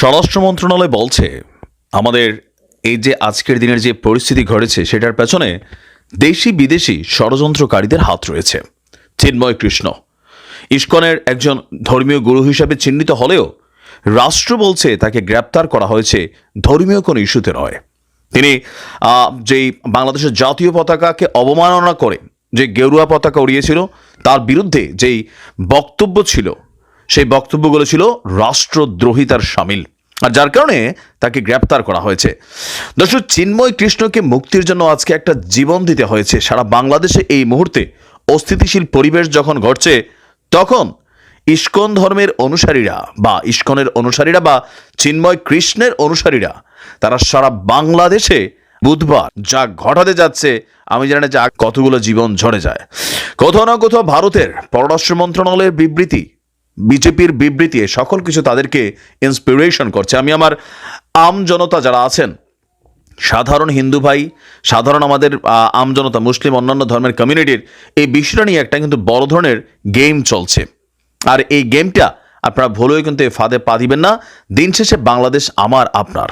স্বরাষ্ট্র মন্ত্রণালয় বলছে, আমাদের এই যে আজকের দিনের যে পরিস্থিতি ঘটেছে, সেটার পেছনে দেশি বিদেশি ষড়যন্ত্রকারীদের হাত রয়েছে। চিন্ময় কৃষ্ণ, ইস্কনের একজন ধর্মীয় গুরু হিসাবে চিহ্নিত হলেও রাষ্ট্র বলছে তাকে গ্রেপ্তার করা হয়েছে ধর্মীয় কোনো ইস্যুতে নয়। তিনি যেই বাংলাদেশের জাতীয় পতাকাকে অবমাননা করে যে গেরুয়া পতাকা উড়িয়েছিল, তার বিরুদ্ধে যেই বক্তব্য ছিল সেই বক্তব্যগুলো ছিল রাষ্ট্রদ্রোহিতার সামিল, আর যার কারণে তাকে গ্রেপ্তার করা হয়েছে। দর্শক, চিন্ময় কৃষ্ণকে মুক্তির জন্য আজকে একটা জীবন দিতে হয়েছে। সারা বাংলাদেশে এই মুহূর্তে অস্থিতিশীল পরিবেশ যখন ঘটছে, তখন ইস্কন ধর্মের অনুসারীরা বা ইস্কনের অনুসারীরা বা চিন্ময় কৃষ্ণের অনুসারীরা, তারা সারা বাংলাদেশে বুধবার যা ঘটাতে যাচ্ছে, আমি জানি না যে কতগুলো জীবন ঝরে যায়। কোথাও না কোথাও ভারতের পররাষ্ট্র মন্ত্রণালয়ের বিবৃতি বিজেপির বিবৃতি সকল কিছু তাদেরকে ইন্সপিরেশন করছে। আমি আমার আম জনতা যারা আছেন, সাধারণ হিন্দু ভাই, সাধারণ আমাদের আমজনতা মুসলিম, অন্যান্য ধর্মের কমিউনিটির এই বিষয়টা নিয়ে একটা কিন্তু বড় ধরনের গেম চলছে। আর এই গেমটা আপনারা ভুলেও কিন্তু এই ফাঁদে পা দিবেন না। দিন শেষে বাংলাদেশ আমার আপনার।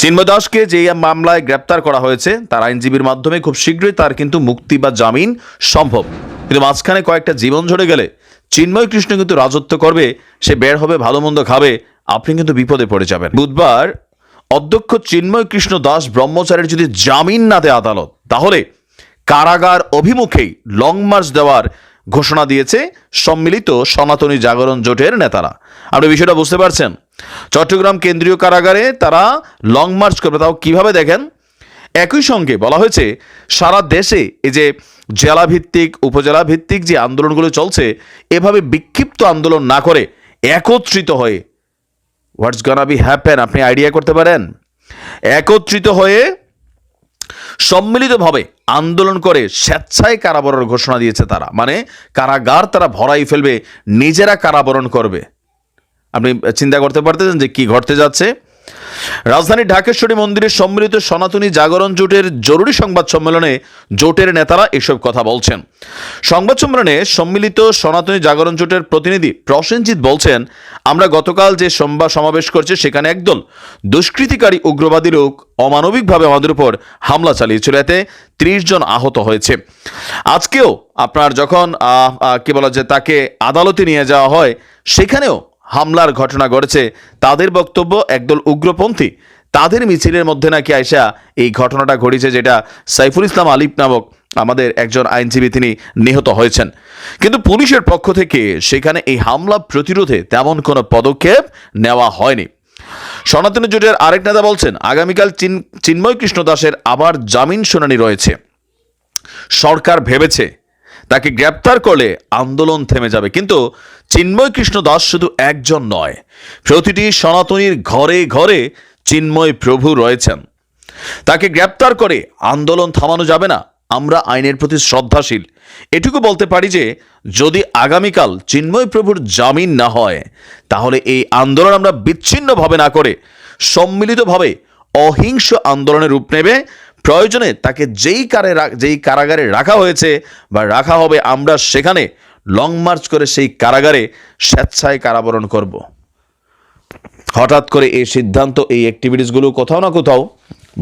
চিন্ময় দাসকে যে মামলায় গ্রেপ্তার করা হয়েছে, তার আইনজীবীর মাধ্যমে খুব শীঘ্রই তার কিন্তু মুক্তি বা জামিন সম্ভব। কিন্তু মাঝখানে কয়েকটা জীবন ঝরে গেলে চিন্ময় কৃষ্ণ কিন্তু রাজত্ব করবে, সে বের হবে, ভালো মন্দ খাবে, আপনি কিন্তু বিপদে পড়ে যাবেন। বুধবার অধ্যক্ষ চিন্ময় কৃষ্ণ দাস ব্রহ্মচারীর যদি জামিন না দেয় আদালত, তাহলে কারাগার অভিমুখেই লং মার্চ দেওয়ার ঘোষণা দিয়েছে সম্মিলিত সনাতনী জাগরণ জোটের নেতারা। আপনি বিষয়টা বুঝতে পারছেন? চট্টগ্রাম কেন্দ্রীয় কারাগারে তারা লং মার্চ করবে, তাও কীভাবে দেখেন? একই সঙ্গে বলা হয়েছে, সারা দেশে এই যে জেলা ভিত্তিক উপজেলা ভিত্তিক যে আন্দোলনগুলো চলছে, এভাবে বিক্ষিপ্ত আন্দোলন না করে একত্রিত হয়ে হোয়াটস গনা বি হ্যাপেন আপনি আইডিয়া করতে পারেন? একত্রিত হয়ে সম্মিলিতভাবে আন্দোলন করে স্বেচ্ছায় কারাবরণ ঘোষণা দিয়েছে তারা। মানে কারাগার তারা ভরাই ফেলবে, নিজেরা কারাবরণ করবে। আপনি চিন্তা করতে পারতেছেন যে কি ঘটতে যাচ্ছে? রাজধানীর ঢাকেশ্বরী মন্দিরের সম্মিলিত সনাতনী জাগরণ জোটের জরুরি সংবাদ সম্মেলনে জোটের নেতারা এসব কথা বলছেন। সংবাদ সম্মেলনে সম্মিলিত সনাতনী জাগরণ জোটের প্রতিনিধি প্রসেনজিৎ বলছেন, আমরা গতকাল যে সোমবার সমাবেশ করছে সেখানে একদল দুষ্কৃতিকারী উগ্রবাদী লোক অমানবিকভাবে আমাদের উপর হামলা চালিয়েছিল। এতে ত্রিশ জন আহত হয়েছে। আজকেও আপনার যখন কি বলা যায়, তাকে আদালতে নিয়ে যাওয়া হয়, সেখানেও হামলার ঘটনা ঘটেছে। তাদের বক্তব্য একদল উগ্রপন্থী। তাদের মিছিলের মধ্যে নাকি আয়সা এই ঘটনাটা ঘটেছে যেটা সাইফুল ইসলাম আলিফ নামক আমাদের একজন আইনজীবী তিনি নিহত হয়েছেন। কিন্তু পুলিশের পক্ষ থেকে সেখানে এই হামলা প্রতিরোধে তেমন কোনো পদক্ষেপ নেওয়া হয়নি। সনাতনী জোটের আরেক নেতা বলছেন, আগামীকাল চিন- চিন্ময় কৃষ্ণ দাসের আবার জামিন শুনানি রয়েছে। সরকার ভেবেছে তাকে গ্রেপ্তার করলে আন্দোলন থেমে যাবে। কিন্তু চিন্ময় কৃষ্ণ দাস শুধু একজন নয়। প্রতিটি সনাতনীর ঘরে ঘরে চিন্ময় প্রভু রয়েছেন। তাকে গ্রেপ্তার করে আন্দোলন থামানো যাবে না। আমরা আইনের প্রতি শ্রদ্ধাশীল। এটুকু বলতে পারি যে, যদি আগামীকাল চিন্ময় প্রভুর জামিন না হয়, তাহলে এই আন্দোলন আমরা বিচ্ছিন্নভাবে না করে, সম্মিলিতভাবে অহিংস আন্দোলনের রূপ নেবে। প্রয়োজনে তাকে যেই কারে যেই কারাগারে রাখা হয়েছে বা রাখা হবে আমরা সেখানে লং মার্চ করে সেই কারাগারে স্বেচ্ছায় কারাবরণ করব। হঠাৎ করে এই সিদ্ধান্ত, এই অ্যাক্টিভিটিসগুলো কোথাও না কোথাও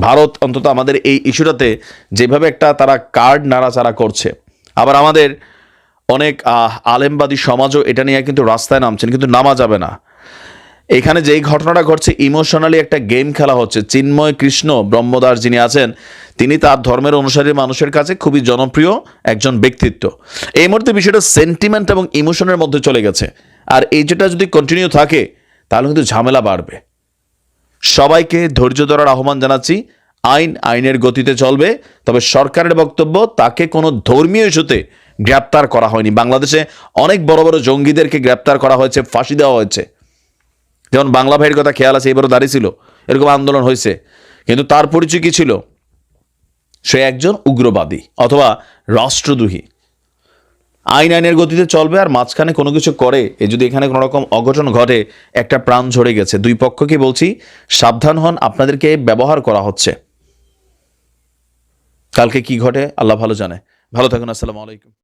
ভারত অন্তত আমাদের এই ইস্যুটাতে যেভাবে একটা তারা কার্ড নাড়াচাড়া করছে, আবার আমাদের অনেক আলেমবাদী সমাজও এটা নিয়ে কিন্তু রাস্তায় নামছেন, কিন্তু নামা যাবে না। এখানে যেই ঘটনাটা ঘটছে ইমোশনালি একটা গেম খেলা হচ্ছে। চিন্ময় কৃষ্ণ ব্রহ্মদাস যিনি আছেন, তিনি তার ধর্মের অনুসারী মানুষের কাছে খুবই জনপ্রিয় একজন ব্যক্তিত্ব। এই মুহূর্তে বিষয়টা সেন্টিমেন্ট এবং ইমোশনের মধ্যে চলে গেছে। আর এই যেটা যদি কন্টিনিউ থাকে, তাহলে কিন্তু ঝামেলা বাড়বে। সবাইকে ধৈর্য ধরার আহ্বান জানাচ্ছি, আইন আইনের গতিতে চলবে, তবে সরকারের বক্তব্য, তাকে কোনো ধর্মীয় ইস্যুতে গ্রেপ্তার করা হয়নি। বাংলাদেশে অনেক বড় বড় জঙ্গিদেরকে গ্রেপ্তার করা হয়েছে, ফাঁসি দেওয়া হয়েছে। যেমন বাংলা ভাইয়ের কথা খেয়াল আছে, এবারও দাঁড়িয়ে ছিল, এরকম আন্দোলন হয়েছে। কিন্তু তার পরিচয় কী ছিল? সে একজন উগ্রবাদী অথবা রাষ্ট্রদ্রোহী। আইন আইনের গতিতে চলবে আর মাঝখানে কোনো কিছু করে, এ যদি এখানে কোনো রকম অঘটন ঘটে, একটা প্রাণ ঝরে গেছে। দুই পক্ষকে বলছি, সাবধান হন, আপনাদেরকে ব্যবহার করা হচ্ছে। কালকে কি ঘটে, আল্লাহ ভালো জানে। ভালো থাকুন, আসসালামু আলাইকুম।